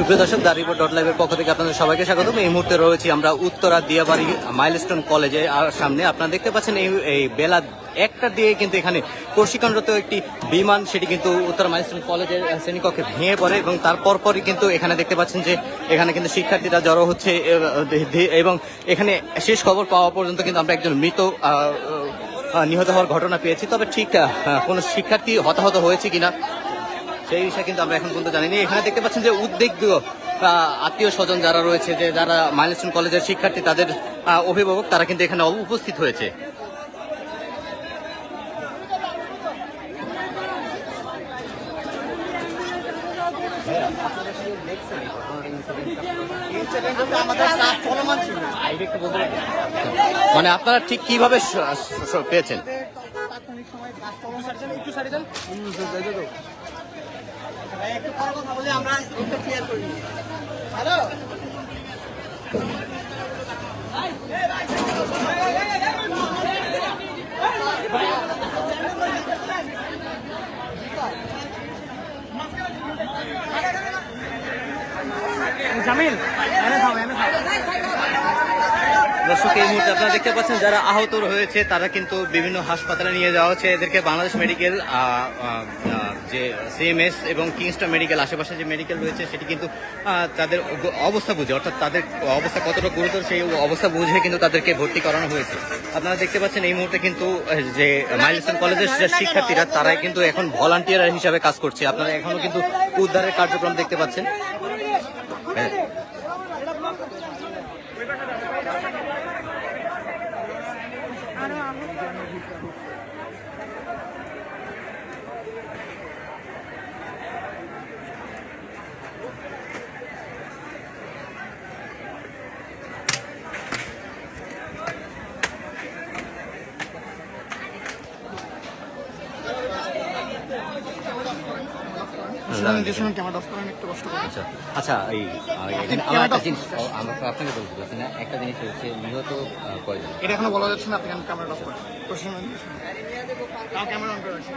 সুপ্রিয় দর্শক দা report dot লাইভের পক্ষ থেকে আপনাদের সবাইকে স্বাগতম। এই মুহূর্তে রয়েছি আমরা উত্তরা দিয়াবাড়ি মাইলস্টোন কলেজে আর সামনে। আপনারা দেখতে পাচ্ছেন এই এই বেলা একটা দিয়ে কিন্তু এখানে প্রশিক্ষণরত একটি বিমান, সেটি কিন্তু উত্তরা মাইলস্টোন কলেজের শ্রেণীকক্ষে ভেঙে পড়ে এবং তারপর পরই কিন্তু এখানে দেখতে পাচ্ছেন যে এখানে কিন্তু শিক্ষার্থীরা জড়ো হচ্ছে এবং এখানে শেষ খবর পাওয়া পর্যন্ত কিন্তু আমরা একজন মৃত নিহত হওয়ার ঘটনা পেয়েছি। তবে ঠিক কোনো শিক্ষার্থী হতাহত হয়েছে কিনা সেই বিষয়ে কিন্তু আমরা এখন পর্যন্ত জানিনি। এখানে দেখতে পাচ্ছেন যে উদ্বিগ্ন আত্মীয় স্বজন যারা রয়েছে, যে যারা মাইলস্টোন কলেজের শিক্ষার্থী, তাদের অভিভাবক, তারা কিন্তু এখানে উপস্থিত হয়েছে। মানে আপনারা ঠিক কীভাবে পেয়েছেন? হ্যালো? জামিল এনে থাও এনে থাও দর্শক, এই মুহূর্তে আপনারা দেখতে পাচ্ছেন যারা আহত রয়েছে, তারা কিন্তু বিভিন্ন হাসপাতালে নিয়ে যাওয়া হচ্ছে। এদেরকে বাংলাদেশ মেডিকেল যে সিএমএস এবং কিংস্টার মেডিকেল আশেপাশে যে মেডিকেল রয়েছে, সেটি কিন্তু তাদের অবস্থা বুঝে, অর্থাৎ তাদের অবস্থা কতটা গুরুতর, সেই অবস্থা বুঝে কিন্তু তাদেরকে ভর্তি করানো হয়েছে। আপনারা দেখতে পাচ্ছেন এই মুহূর্তে কিন্তু, যে মাইলস্টোন কলেজের যে শিক্ষার্থীরা, তারাই কিন্তু এখন ভলান্টিয়ার হিসাবে কাজ করছে। আপনারা এখনও কিন্তু উদ্ধারের কার্যক্রম দেখতে পাচ্ছেন। হ্যাঁ Thank you. আচ্ছা আচ্ছা এই জিনিস আমরা আপনাকে বলতে চাচ্ছি না? একটা জিনিস হচ্ছে নিহত কয়জন? এটা এখনও বলা যাচ্ছে না আপনি ক্যামেরা অফ করেন? ক্যামেরা অন করে রাখছি